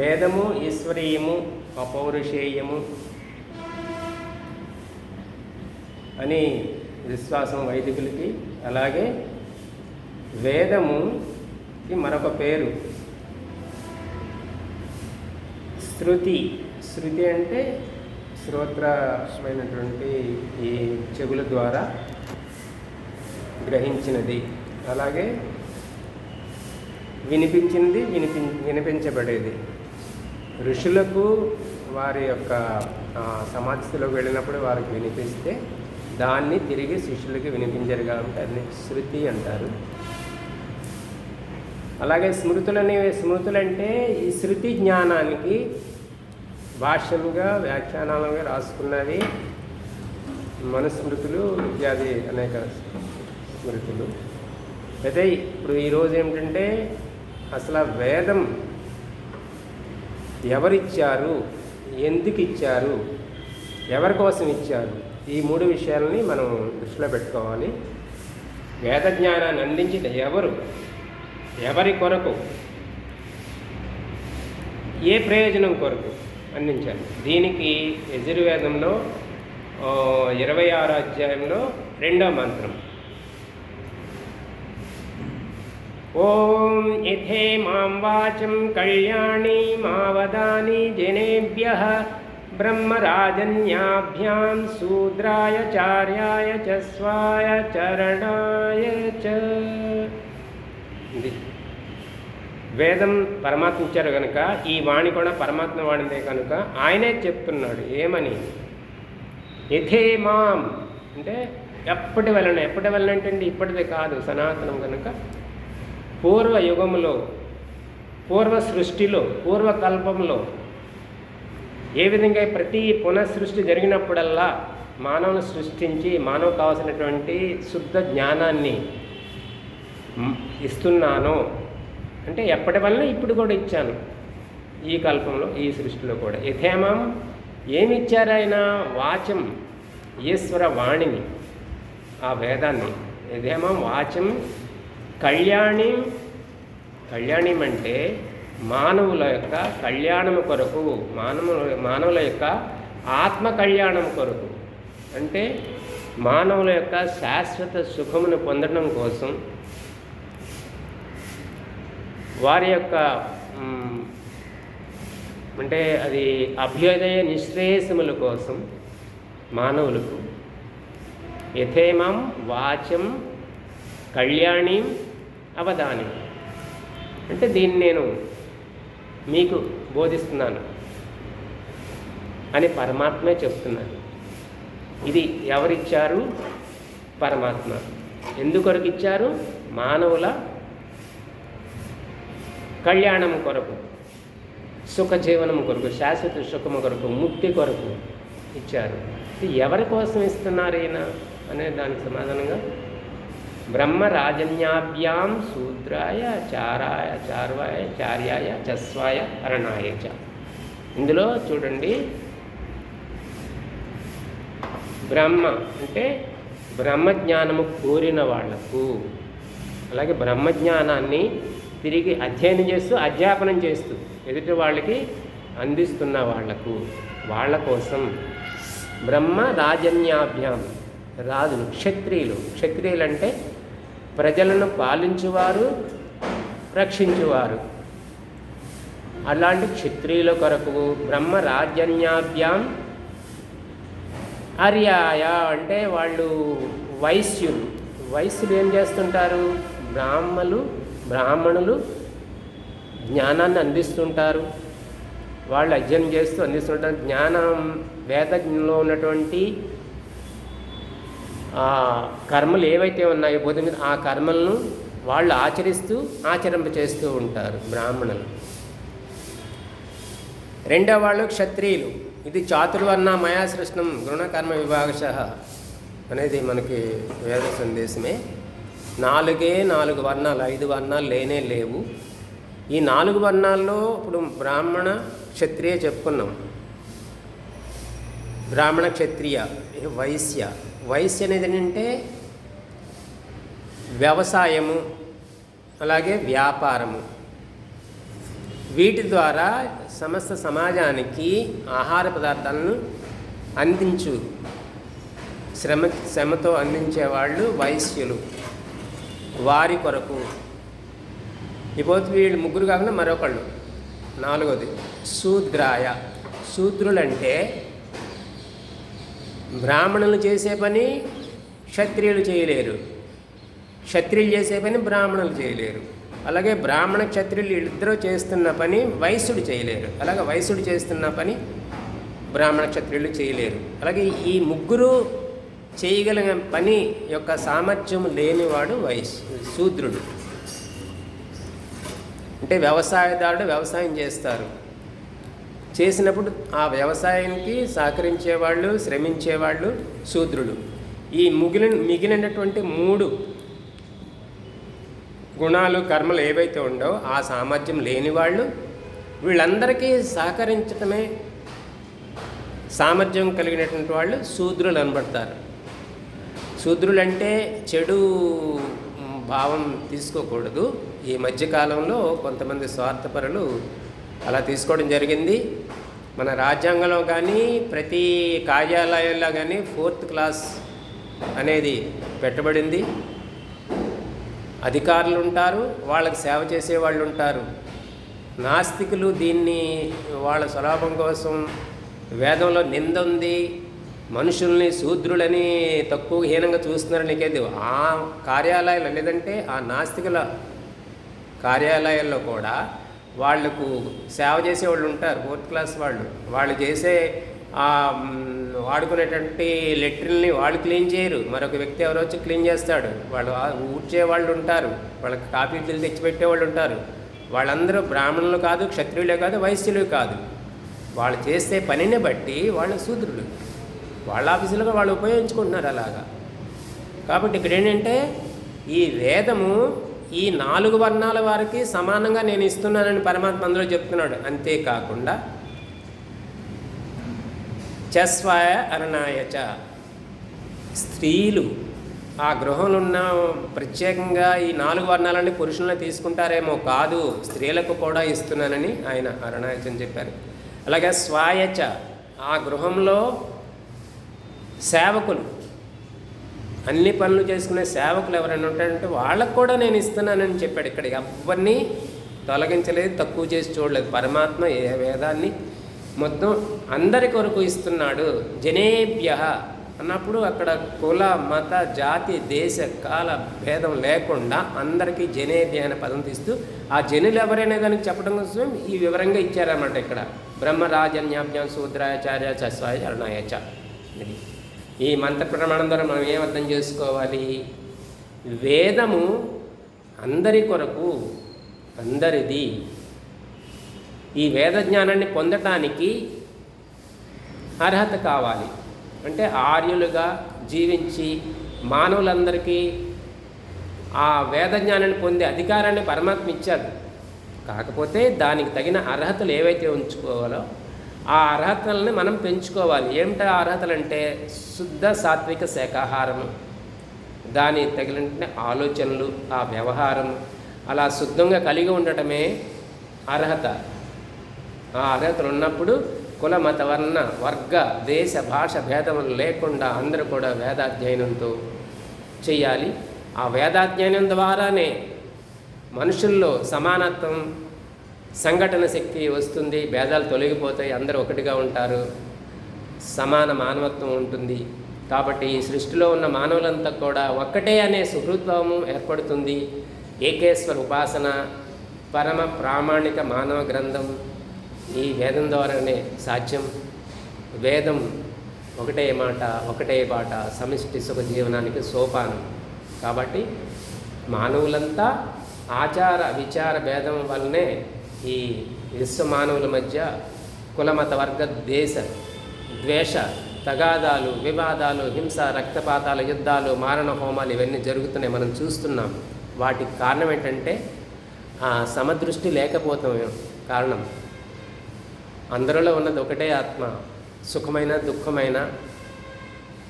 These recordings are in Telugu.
వేదము ఈశ్వరీయము అపౌరుషేయము అని విశ్వాసం వైదికులకి అలాగే వేదముకి మరొక పేరు. శృతి. శృతి అంటే శ్రోత్రమైనటువంటి ఈ చెవుల ద్వారా గ్రహించినది. అలాగే వినిపించింది వినిపి వినిపించబడేది. ఋషులకు వారి యొక్క సమాధిలోకి వెళ్ళినప్పుడు వారికి వినిపిస్తే దాన్ని తిరిగి శిష్యులకి వినిపించారు కాబట్టి అది శృతి అంటారు. అలాగే స్మృతులని స్మృతులంటే ఈ శృతి జ్ఞానానికి భాష్యముగా వ్యాఖ్యానాలుగా రాసుకున్నవి మనుస్మృతులు ఇత్యాది అనేక స్మృతులు. అయితే ఇప్పుడు ఈరోజు ఏమిటంటే అసలు వేదం ఎవరిచ్చారు? ఎందుకు ఇచ్చారు ఎవరి కోసం ఇచ్చారు ఈ మూడు విషయాలని మనం దృష్టిలో పెట్టుకోవాలి. వేద జ్ఞానాన్ని అందించిన ఎవరు? ఎవరి కొరకు? ఏ ప్రయోజనం కొరకు? అందించాలి. దీనికి యజుర్వేదంలో ఇరవై ఆరో అధ్యాయంలో రెండో మంత్రం. ఓం ఇథే మాం వాచం కళ్యాణి మావదాని జనేభ్య బ్రహ్మరాజన్యాభ్యాం శూద్రాయ చార్యాయ చ స్వాయ చరణాయ చ వేదం పరమాత్మ ఇచ్చారు కనుక ఈ వాణి కూడా పరమాత్మ వాణిదే కనుక ఆయనే చెప్తున్నాడు ఏమని? యథే మాం. అంటే ఎప్పటి వలన ఎప్పటి వలన అంటే ఇప్పటిదే కాదు సనాతనం కనుక పూర్వ యుగములో పూర్వ సృష్టిలో పూర్వకల్పంలో ఏ విధంగా ప్రతి పునఃసృష్టి జరిగినప్పుడల్లా మానవుని సృష్టించి మానవ కావాల్సినటువంటి శుద్ధ జ్ఞానాన్ని ఇస్తున్నాను. అంటే ఎప్పటి వలన? ఇప్పుడు కూడా ఇచ్చాను. ఈ కల్పంలో ఈ సృష్టిలో కూడా. యథేమం ఏమి ఇచ్చారు వాచం ఈశ్వర వాణిని ఆ వేదాన్ని. యథేమం వాచం కళ్యాణి కళ్యాణం అంటే మానవుల యొక్క కళ్యాణం కొరకు మానవుల మానవుల యొక్క ఆత్మ కళ్యాణం కొరకు. అంటే మానవుల యొక్క శాశ్వత సుఖమును పొందడం కోసం వారి యొక్క అంటే అది అభ్యుదయ నిశ్రేయసముల కోసం మానవులకు యథేమం వాచం కళ్యాణి అవధాని. అంటే దీన్ని నేను మీకు బోధిస్తున్నాను అని పరమాత్మే చెప్తున్నాను ఇది ఎవరిచ్చారు? పరమాత్మ. ఎందుకొరకు ఇచ్చారు? మానవుల కళ్యాణం కొరకు సుఖ జీవనం కొరకు శాశ్వత సుఖము కొరకు ముక్తి కొరకు ఇచ్చారు. ఇది ఎవరి కోసం ఇస్తున్నారు ఈయన? అనే దానికి సమాధానంగా బ్రహ్మరాజన్యాభ్యాం శూద్రాయ చారాయ చార్వాయ చార్యాయ చస్వాయ అరణాయ చ ఇందులో చూడండి బ్రహ్మ అంటే బ్రహ్మజ్ఞానము కోరిన వాళ్ళకు అలాగే బ్రహ్మజ్ఞానాన్ని తిరిగి అధ్యయనం చేస్తూ అధ్యాపనం చేస్తూ ఎదుటి వాళ్ళకి అందిస్తున్న వాళ్ళకు వాళ్ళ కోసం బ్రహ్మ రాజన్యాభ్యాం రాజులు క్షత్రియులు క్షత్రియులు అంటే ప్రజలను పాలించువారు రక్షించువారు. అలాంటి క్షత్రియుల కొరకు బ్రహ్మ రాజన్యాభ్యాం ఆర్యాయ అంటే వాళ్ళు వైశ్యులు. వైశ్యులు ఏం చేస్తుంటారు? బ్రాహ్మలు బ్రాహ్మణులు జ్ఞానాన్ని అందిస్తుంటారు. వాళ్ళు అధ్యయనం చేస్తూ అందిస్తుంటారు. జ్ఞానం వేదంలో ఉన్నటువంటి ఆ కర్మలు ఏవైతే ఉన్నాయో బోధి మీద ఆ కర్మలను వాళ్ళు ఆచరిస్తూ ఆచరింప చేస్తూ ఉంటారు బ్రాహ్మణులు. రెండవ వాళ్ళు క్షత్రియులు. ఇది చాతుర్వర్ణ మయా సృష్ణం గుణకర్మ విభాగశ అనేది మనకి వేద సందేశమే. నాలుగే నాలుగు వర్ణాలు ఐదు వర్ణాలు లేనే లేవు. ఈ నాలుగు వర్ణాల్లో ఇప్పుడు బ్రాహ్మణ క్షత్రియ చెప్పుకున్నాం. బ్రాహ్మణ క్షత్రియ వైశ్య. వైశ్య అనేది ఏంటంటే వ్యవసాయము అలాగే వ్యాపారము. వీటి ద్వారా సమస్త సమాజానికి ఆహార పదార్థాలను అందించు శ్రమ శ్రమతో అందించేవాళ్ళు వైశ్యులు వారి కొరకు. ఇపోతే వీళ్ళు ముగ్గురు కాకుండా మరొకళ్ళు. నాలుగోది శూద్రాయ. శూద్రులంటే బ్రాహ్మణులు చేసే పని క్షత్రియులు చేయలేరు. క్షత్రియులు చేసే పని బ్రాహ్మణులు చేయలేరు. అలాగే బ్రాహ్మణ క్షత్రియులు ఇద్దరూ చేస్తున్న పని వైశ్యుడు చేయలేరు. అలాగే వైశ్యుడు చేస్తున్న పని బ్రాహ్మణ క్షత్రియులు చేయలేరు. అలాగే ఈ ముగ్గురు చేయగలిగిన పని యొక్క సామర్థ్యం లేనివాడు వైశ్య శూద్రుడు. అంటే వ్యవసాయదారుడు వ్యవసాయం చేస్తారు. చేసినప్పుడు ఆ వ్యవసాయానికి సహకరించేవాళ్ళు శ్రమించేవాళ్ళు శూద్రులు. ఈ మిగిలిన మిగిలినటువంటి మూడు గుణాలు కర్మలు ఏవైతే ఉండో ఆ సామర్థ్యం లేని వాళ్ళు వీళ్ళందరికీ సహకరించటమే సామర్థ్యం కలిగినటువంటి వాళ్ళు శూద్రులు అనబడతారు. శూద్రులంటే చెడు భావం తీసుకోకూడదు. ఈ మధ్యకాలంలో కొంతమంది స్వార్థపరులు అలా తీసుకోవడం జరిగింది. మన రాజ్యాంగంలో కానీ ప్రతి కార్యాలయాల్లో కానీ ఫోర్త్ క్లాస్ అనేది పెట్టబడింది. అధికారులు ఉంటారు వాళ్ళకి సేవ చేసే వాళ్ళు ఉంటారు. నాస్తికులు దీన్ని వాళ్ళ స్వలాభం కోసం వేదంలో నింద ఉంది. మనుషుల్ని శూద్రులని తక్కువ హీనంగా చూస్తున్నారని నీకేది ఆ కార్యాలయాలు లేదంటే ఆ నాస్తికుల కార్యాలయాల్లో కూడా వాళ్ళకు సేవ చేసే వాళ్ళు ఉంటారు ఫోర్త్ క్లాస్ వాళ్ళు. వాళ్ళు చేసే వాడుకునేటువంటి లెట్రిన్ని వాళ్ళు క్లీన్ చేయరు. మరొక వ్యక్తి ఎవరో వచ్చి క్లీన్ చేస్తాడు. వాళ్ళు ఊడ్చే వాళ్ళు ఉంటారు. వాళ్ళకి కాఫీ టీలు తెచ్చిపెట్టే వాళ్ళు ఉంటారు. వాళ్ళందరూ బ్రాహ్మణులు కాదు క్షత్రియులే కాదు వైశ్యులు కాదు. వాళ్ళు చేసే పనిని బట్టి వాళ్ళు శూద్రులు. వాళ్ళ ఆఫీసులుగా వాళ్ళు ఉపయోగించుకుంటున్నారు అలాగా. కాబట్టి ఇక్కడ ఏంటంటే ఈ వేదము ఈ నాలుగు వర్ణాల వారికి సమానంగా నేను ఇస్తున్నానని పరమాత్మ అందులో చెప్తున్నాడు. అంతేకాకుండా చస్వాయ అరణాయచ స్త్రీలు ఆ గృహంలో ఉన్న ప్రత్యేకంగా ఈ నాలుగు వర్ణాలని పురుషులను తీసుకుంటారేమో కాదు స్త్రీలకు కూడా ఇస్తున్నానని ఆయన అరణాయచని చెప్పారు. అలాగే స్వాయచ ఆ గృహంలో సేవకులు అన్ని పనులు చేసుకునే సేవకులు ఎవరైనా ఉంటారంటే వాళ్ళకు కూడా నేను ఇస్తున్నానని చెప్పాడు ఇక్కడ. ఎవరిని తొలగించలేదు తక్కువ చేసి చూడలేదు. పరమాత్మ ఏ వేదాన్ని మొత్తం అందరి కొరకు ఇస్తున్నాడు. జనేభ్య అన్నప్పుడు అక్కడ కుల మత జాతి దేశ కాల భేదం లేకుండా అందరికీ జనేభ్య అనే పదం తీస్తూ ఆ జనులు ఎవరైనా కానీ చెప్పడం కోసం ఈ వివరంగా ఇచ్చారన్నమాట ఇక్కడ. బ్రహ్మరాజన్యాభ్యం శూద్రాచార్య చస్వాయ అరుణాయచ ఈ మంత్ర ప్రమాణం ద్వారా మనం ఏం అర్థం చేసుకోవాలి? వేదము అందరి కొరకు అందరిది. ఈ వేద జ్ఞానాన్ని పొందటానికి అర్హత కావాలి. అంటే ఆర్యులుగా జీవించి మానవులందరికీ ఆ వేద జ్ఞానాన్ని పొందే అధికారాన్ని పరమాత్మ ఇచ్చాడు. కాకపోతే దానికి తగిన అర్హతలు ఏవైతే ఉంచుకోవాలో ఆ అర్హతల్ని మనం పెంచుకోవాలి. ఏమిటా అర్హతలు అంటే శుద్ధ సాత్విక శాఖాహారము. దాని తగిలిన ఆలోచనలు ఆ వ్యవహారం అలా శుద్ధంగా కలిగి ఉండటమే అర్హత. ఆ అర్హతలు ఉన్నప్పుడు కుల మత వర్ణ వర్గ దేశ భాష భేదములు లేకుండా అందరూ కూడా వేదాధ్యయనంతో చేయాలి. ఆ వేదాధ్యయనం ద్వారానే మనుషుల్లో సమానత్వం సంఘటన శక్తి వస్తుంది భేదాలు తొలగిపోతాయి అందరూ ఒకటిగా ఉంటారు. సమాన మానవత్వం ఉంటుంది. కాబట్టి ఈ సృష్టిలో ఉన్న మానవులంతా కూడా ఒక్కటే అనే సుహృద్భావము ఏర్పడుతుంది. ఏకేశ్వర ఉపాసన పరమ ప్రామాణిక మానవ గ్రంథం ఈ వేదం ద్వారానే సాధ్యం. వేదం ఒకటే మాట ఒకటే పాట సమిష్టి సుఖ జీవనానికి సోపానం. కాబట్టి మానవులంతా ఆచార విచార భేదం వల్లనే ఈ విశ్వ మానవుల మధ్య కులమత వర్గ దేశ ద్వేష తగాదాలు వివాదాలు హింస రక్తపాతాలు యుద్ధాలు మారణ హోమాలు ఇవన్నీ జరుగుతున్నాయి. మనం చూస్తున్నాం. వాటికి కారణం ఏంటంటే ఆ సమదృష్టి లేకపోవటమే కారణం. అందరిలో ఉన్నది ఒకటే ఆత్మ. సుఖమైన దుఃఖమైన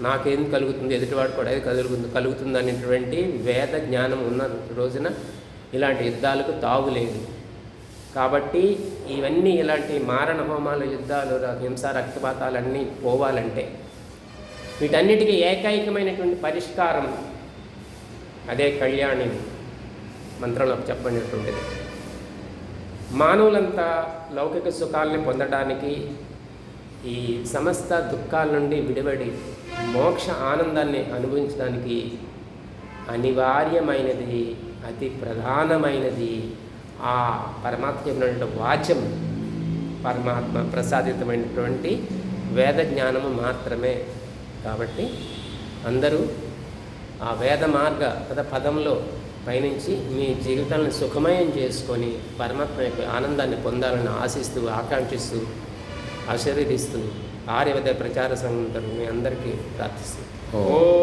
నాకేం కలుగుతుంది? ఎదుటివాడు కూడా ఏది కలుగుతుంది. కలుగుతుంది అనేటువంటి వేద జ్ఞానం ఉన్న రోజున ఇలాంటి యుద్ధాలకు తావు లేదు కాబట్టి ఇవన్నీ ఇలాంటి మారణ హోమాలు యుద్ధాలు హింస రక్తపాతాలన్నీ పోవాలంటే వీటన్నిటికీ ఏకైకమైనటువంటి పరిష్కారం అదే కళ్యాణి మంత్రంలో చెప్పబడినటువంటిది. మానవులంతా లౌకిక సుఖాలని పొందడానికి ఈ సమస్త దుఃఖాల నుండి విడివడి మోక్ష ఆనందాన్ని అనుభవించడానికి అనివార్యమైనది అతి ప్రధానమైనది ఆ పరమాత్మ చెప్పినటువంటి వాచ్యం పరమాత్మ ప్రసాదితమైనటువంటి వేద జ్ఞానము మాత్రమే. కాబట్టి అందరూ ఆ వేద మార్గ పద పదంలో పయనించి మీ జీవితాలను సుఖమయం చేసుకొని పరమాత్మ యొక్క ఆనందాన్ని పొందాలని ఆశిస్తూ ఆకాంక్షిస్తూ ఆశీర్వదిస్తూ ఆర్యవద ప్రచార సంఘం మీ అందరికీ ప్రార్థిస్తూ. ఓ